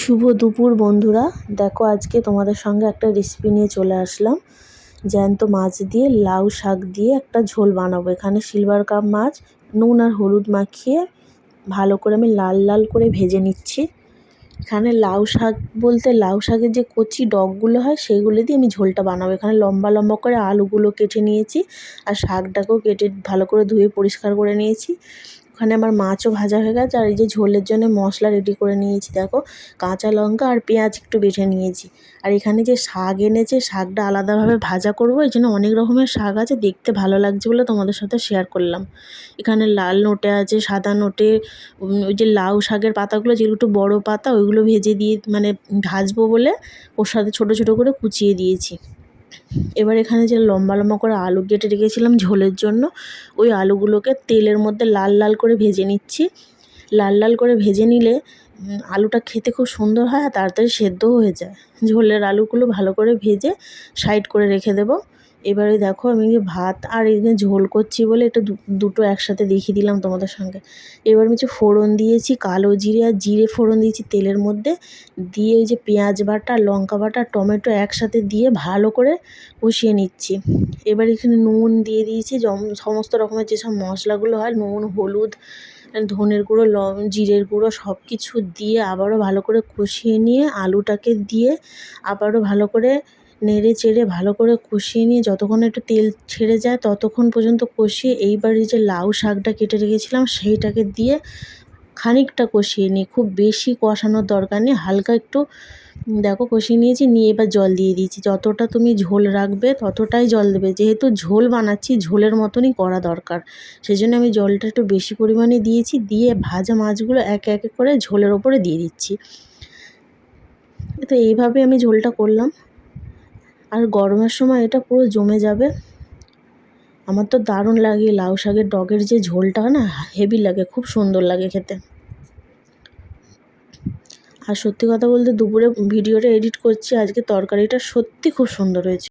শুভ দুপুর বন্ধুরা। দেখো আজকে তোমাদের সঙ্গে একটা রেসিপি নিয়ে চলে আসলাম। জ্যান্ত মাছ দিয়ে লাউ শাক দিয়ে একটা ঝোল বানাবো। এখানে সিলভার কাপ মাছ, নুন আর হলুদ মাখিয়ে ভালো করে আমি লাল লাল করে ভেজে নিচ্ছি। এখানে লাউ শাক বলতে লাউ শাকের যে কচি ডগগুলো হয় সেইগুলো দিয়ে আমি ঝোলটা বানাবো। এখানে লম্বা লম্বা করে আলুগুলো কেটে নিয়েছি আর শাকটাকেও কেটে ভালো করে ধুয়ে পরিষ্কার করে নিয়েছি। ওখানে আমার মাছও ভাজা হয়ে গেছে, আর এই যে ঝোলের জন্য মশলা রেডি করে নিয়েছি, দেখো। কাঁচা লঙ্কা আর পেঁয়াজ একটু বেটে নিয়েছি। আর এখানে যে শাক এনেছে, শাকটা আলাদাভাবে ভাজা করব, এই জন্য অনেক রকমের শাক আছে, দেখতে ভালো লাগছে বলে তোমাদের সাথে শেয়ার করলাম। এখানে লাল নোটে আছে, সাদা নোটে ওই যে লাউ শাকের পাতাগুলো যেগুলো একটু বড়ো পাতা, ওইগুলো ভেজে দিয়ে মানে ভাজবো বলে ওর সাথে ছোটো ছোটো করে কুচিয়ে দিয়েছি। এবার এখানে যে লম্বা লম্বা করে আলু কেটে রেখেছিলাম ঝোলের জন্য, ওই আলুগুলোকে তেলের মধ্যে লাল লাল করে ভেজে নিচ্ছি। লাল লাল করে ভেজে নিলে আলুটা খেতে খুব সুন্দর হয় আর তাড়াতাড়ি সেদ্ধও হয়ে যায়। ঝোলের আলুগুলো ভালো করে ভেজে সাইড করে রেখে দেবো। এবারে দেখো আমি ভাত আর এখানে ঝোল করছি বলে একটু দুটো একসাথে দেখিয়ে দিলাম তোমাদের সঙ্গে। এবার আমি হচ্ছে ফোড়ন দিয়েছি, কালো জিরে আর জিরে ফোড়ন দিয়েছি তেলের মধ্যে। দিয়ে ওই যে পেঁয়াজ বাটা, লঙ্কা বাটা, টমেটো একসাথে দিয়ে ভালো করে কষিয়ে নিচ্ছি। এবার এখানে নুন দিয়ে দিয়েছি সমস্ত রকমের যেসব মশলাগুলো হয়, নুন, হলুদ ধনের গুঁড়ো, লং, জিরের গুঁড়ো সব কিছু দিয়ে আবারও ভালো করে কষিয়ে নিয়ে আলুটাকে দিয়ে আবারও ভালো করে নেড়ে চেড়ে ভালো করে কষিয়ে নিয়ে যতক্ষণ একটু তেল ছেড়ে যায় ততক্ষণ পর্যন্ত কষিয়ে এইবার যে লাউ শাকটা কেটে রেখেছিলাম সেইটাকে দিয়ে খানিকটা কষিয়ে নিই, খুব বেশি কষানোর দরকার নেই, হালকা একটু দেখো কষিয়ে নিয়েছি, নিয়ে এবার জল দিয়ে দিয়েছি। যতটা তুমি ঝোল রাখবে ততটাই জল দেবে। যেহেতু ঝোল বানাচ্ছি, ঝোলের মতনই করা দরকার। সেই জন্য আমি জলটা একটু বেশি পরিমাণে দিয়েছি, দিয়ে ভাজা মাছগুলো এক এক করে ঝোলের ওপরে দিয়ে দিচ্ছি। তো এইভাবে আমি ঝোলটা করলাম। আর গরমের সময় এটা পুরো জমে যাবে। আমার তো দারুণ লাগে লাউ শাকের ডগের যে ঝোলটা না, হেভি লাগে, খুব সুন্দর লাগে খেতে। আর সত্যি কথা বলতে দুপুরে ভিডিওটা এডিট করছি, আজকে তরকারিটা সত্যি খুব সুন্দর হয়েছে।